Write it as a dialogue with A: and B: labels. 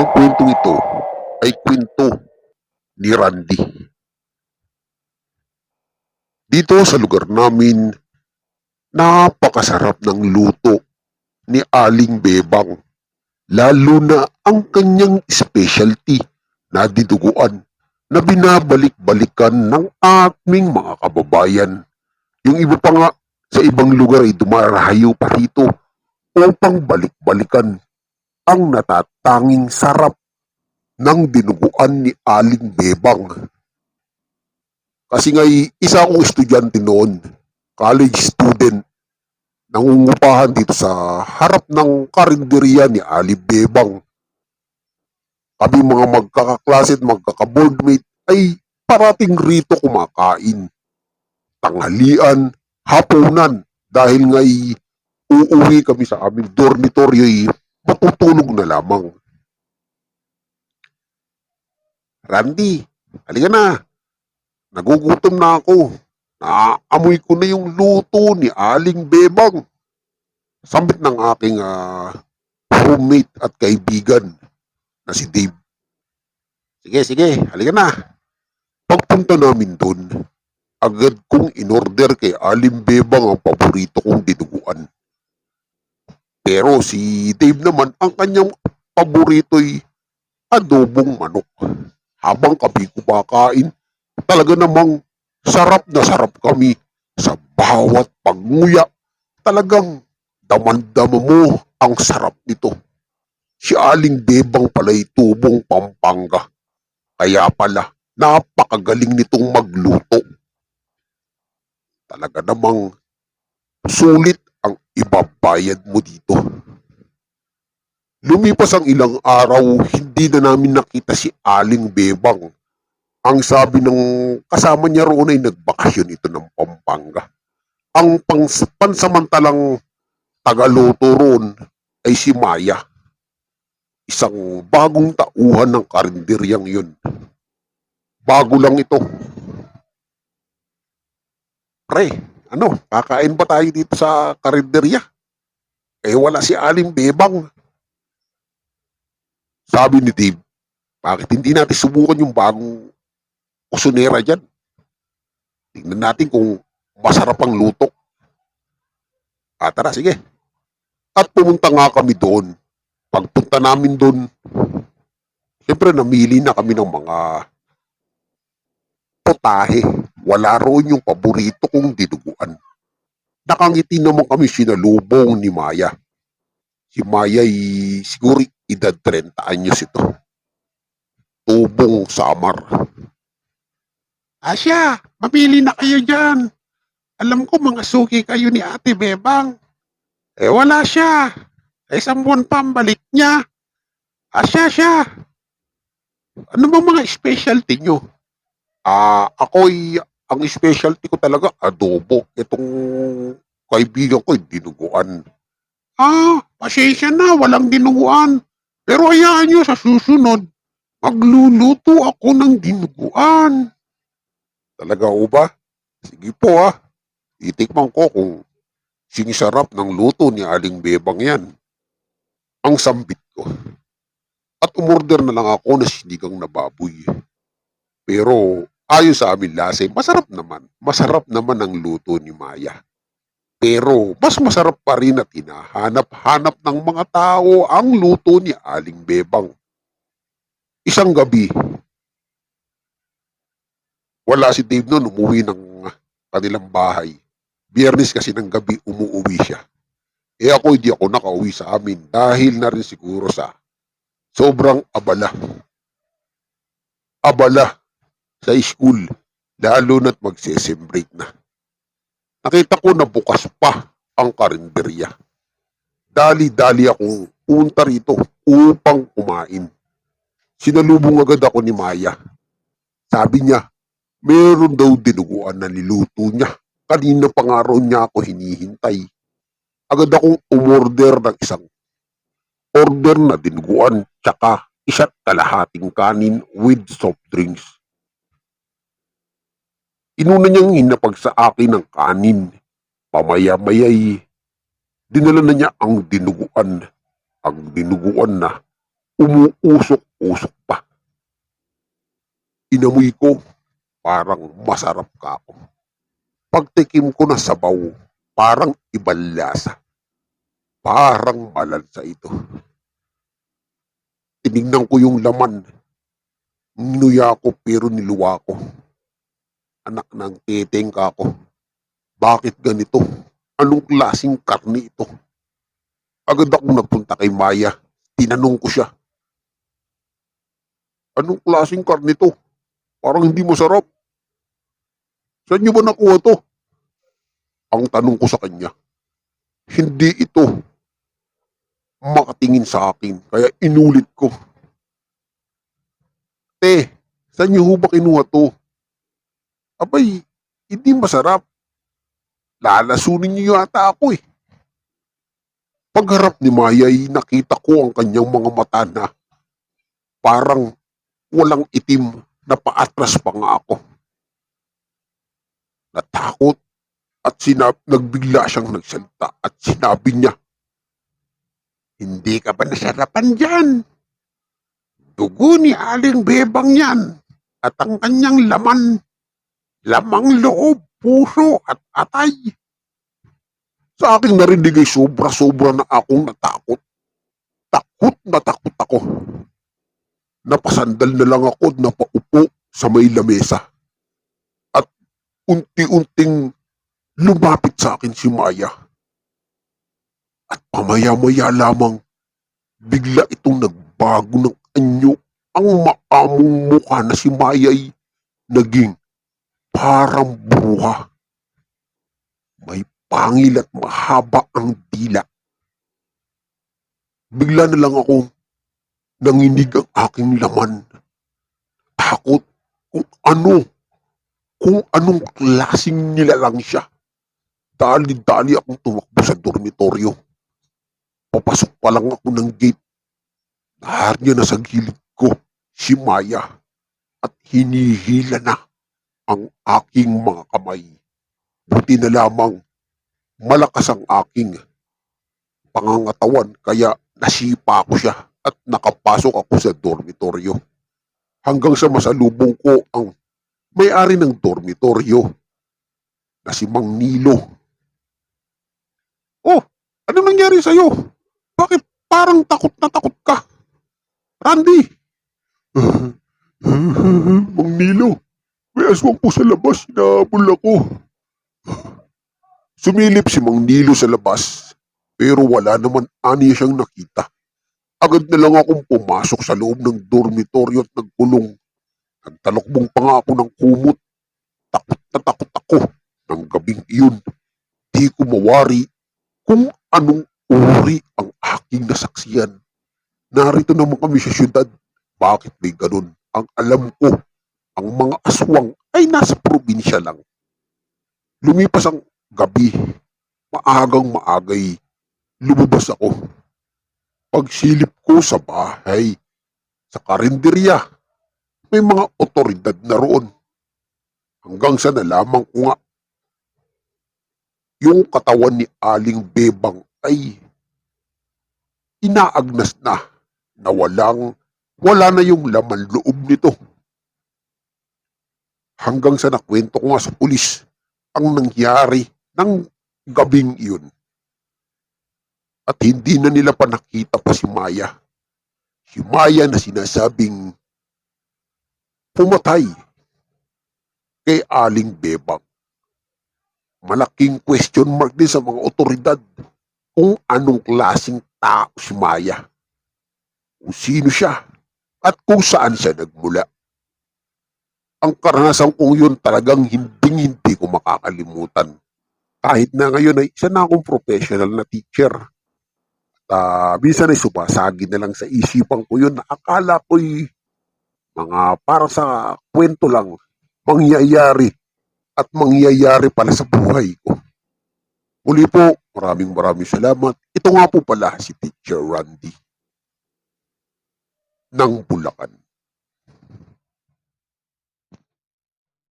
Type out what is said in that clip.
A: Ang kwentong ito ay kwento ni Randy. Dito sa lugar namin, napakasarap ng luto ni Aling Bebang. Lalo na ang kanyang specialty na diduguan na binabalik-balikan ng aming mga kababayan. Yung iba pa nga sa ibang lugar ay dumarahayo pa rito upang balik-balikan ang natatanging sarap ng dinuguan ni Aling Bebang. Kasi nga'y isa akong estudyante noon, college student, nangungupahan dito sa harap ng karinderya ni Ali Bebang. Kami mga magkakaklase at magkakaboardmate ay parating rito kumakain. Tanghalian, hapunan, dahil nga'y uuwi kami sa aming dormitoryo matutulog na lamang. Randy, halika na. Nagugutom na ako. Naaamoy ko na yung luto ni Aling Bebang. Sambit ng aking ah, roommate at kaibigan na si Dave. Sige, sige, halika na. Pagpunta namin doon, agad kong inorder kay Aling Bebang ang paborito kong dinuguan. Pero si Dave naman, ang kanyang paborito'y adobong manok. Habang kami kumakain, talaga namang sarap na sarap kami sa bawat panguya. Talagang daman-dama mo ang sarap nito. Si Aling Bebang pala'y tubong Pampanga. Kaya pala, napakagaling nitong magluto. Talaga namang sulit ang ibabayad mo dito. Lumipas ang ilang araw, hindi na namin nakita si Aling Bebang. Ang sabi ng kasama niya roon ay nagbakasyon ito ng Pampanga. Ang pang- pansamantalang tagaluto roon ay si Maya. Isang bagong tauhan ng karinderyang yun. Bago lang ito. Pre, ano, kakain ba tayo dito sa karinderya? Eh wala si Aling Bebang. Sabi ni Dave, bakit hindi natin subukan yung bagong kusunera dyan? Tingnan natin kung masarap ang luto. Ah, tara, sige. At pumunta nga kami doon. Pagpunta namin doon, siyempre namili na kami ng mga potahe. Wala roon yung paborito kong dinuguan. Nakangiti naman kami sinalubong ni Maya. Si Maya ay siguro edad 30 anyos ito. Tubong samar. Asya, mapili na kayo dyan. Alam ko mga suki kayo ni Ate Bebang. Eh wala siya. Eh isang buwan pa ang balik niya. Asya siya. Ano ba mga specialty nyo? Ah, ako'y, ang specialty ko talaga, adobo. Itong kaibigan ko, dinuguan. Ah, pasensya na, walang dinuguan. Pero hayaan nyo sa susunod, magluluto ako ng dinuguan. Talaga ho ba? Sige po ah. Itikman ko kung sinisarap ng luto ni Aling Bebang yan. Ang sambit ko. At umorder na lang ako na sinigang na baboy. Pero ayon sa amin lasa, masarap naman. Masarap naman ang luto ni Maya. Pero mas masarap pa rin at hinahanap-hanap ng mga tao ang luto ni Aling Bebang. Isang gabi, wala si Dave noon, umuwi ng kanilang bahay. Biyernes kasi ng gabi umuwi siya. Eh ako hindi ako nakauwi sa amin dahil na rin siguro sa sobrang abala. Abala sa school, lalo na't magse-sem break na. Nakita ko na bukas pa ang karinderya. Dali-dali akong punta rito upang kumain. Sinalubong agad ako ni Maya. Sabi niya, meron daw dinuguan na niluto niya. Kanina pa niya ako hinihintay. Agad akong umorder ng isang order na dinuguan tsaka isa't kalahating kanin with soft drinks. Inuna niyang hinapag sa akin ng kanin. Pamaya-mayay, dinala na niya ang dinuguan. Ang dinuguan na umuusok-usok pa. Inamoy ko, parang masarap ka ako. Pagtikim ko na sabaw, parang ibang lasa. Parang malansa ito. Tinignan ko yung laman. Ninuya ko pero niluwa ko. Anak ng teteng ka ako. Bakit ganito? Anong klaseng karni ito? Agad akong nagpunta kay Maya. Tinanong ko siya. Anong klaseng karni ito? Parang hindi masarap. Saan niyo ba nakuha to? Ang tanong ko sa kanya. Hindi ito makatingin sa akin. Kaya inulit ko. Te, saan niyo ba kinuha to? Abay, hindi masarap. Lalasunin niyo yata ako eh. Pagharap ni Maya ay nakita ko ang kanyang mga mata na parang walang itim na paatras pa nga ako. Natakot at sinab nagbigla siyang nagsalita at sinabi niya, Hindi ka ba nasarapan dyan? Dugo ni Aling Bebang yan at ang kanyang laman, lamang loob, puso at atay. Sa aking narinig ay sobra-sobra na akong natakot. Takot na takot ako. Napasandal na lang ako at napaupo sa may lamesa. At unti-unting lumapit sa akin si Maya. At pamaya-maya lamang, bigla itong nagbago ng anyo. Ang maamong mukha na si Maya ay naging parang buha. May pangil at mahaba ang dila. Bigla na lang ako nanginig ang aking laman. Takot kung ano, kung anong klaseng nilalang siya. Dali-dali akong tumakbo sa dormitoryo. Papasok pa lang ako ng gate. Naharya na sa gilid ko si Maya at hinihila na ang aking mga kamay. Buti na lamang malakas ang aking pangangatawan kaya nasipa ko siya at nakapasok ako sa dormitoryo. Hanggang sa masalubong ko ang may-ari ng dormitoryo na si Mang Nilo. Oh, ano nangyari sa'yo? Bakit parang takot na takot ka? Randy! Mang Nilo, may aswang po sa labas, hinahabol ako. Sumilip si Mang Nilo sa labas, pero wala naman ani siyang nakita. Agad na lang akong pumasok sa loob ng dormitoryo at nagkulong. Nagtalokbong pa nga ako ng kumot. Takot na takot ako ng gabing iyon. Di ko mawari kung anong uri ang aking nasaksiyan. Narito naman kami sa syudad. Bakit may ganun? Ang alam ko, ang mga aswang ay nasa probinsya lang. Lumipas ang gabi. Maagang maagay. Lumabas ako. Pagsilip ko sa bahay, sa karinderya, may mga otoridad na roon. Hanggang sa nalaman ko nga, yung katawan ni Aling Bebang ay inaagnas na na walang, wala na yung laman loob nito. Hanggang sa nakwento ko nga sa pulis ang nangyari ng gabing iyon. At hindi na nila pa nakita pa si Maya. Si Maya na sinasabing pumatay kay Aling Bebang. Malaking question mark din sa mga otoridad kung anong klaseng tao si Maya. Kung sino siya at kung saan siya nagmula. Ang karanasan kong yun talagang hindi hindi ko makakalimutan. Kahit na ngayon ay isa na akong professional na teacher. At ah, minsan ay sumasagi na lang sa isipan ko yun na akala ko'y mga para sa kwento lang mangyayari at mangyayari pala sa buhay ko. Muli po, maraming maraming salamat. Ito nga po pala si Teacher Randy ng Bulacan.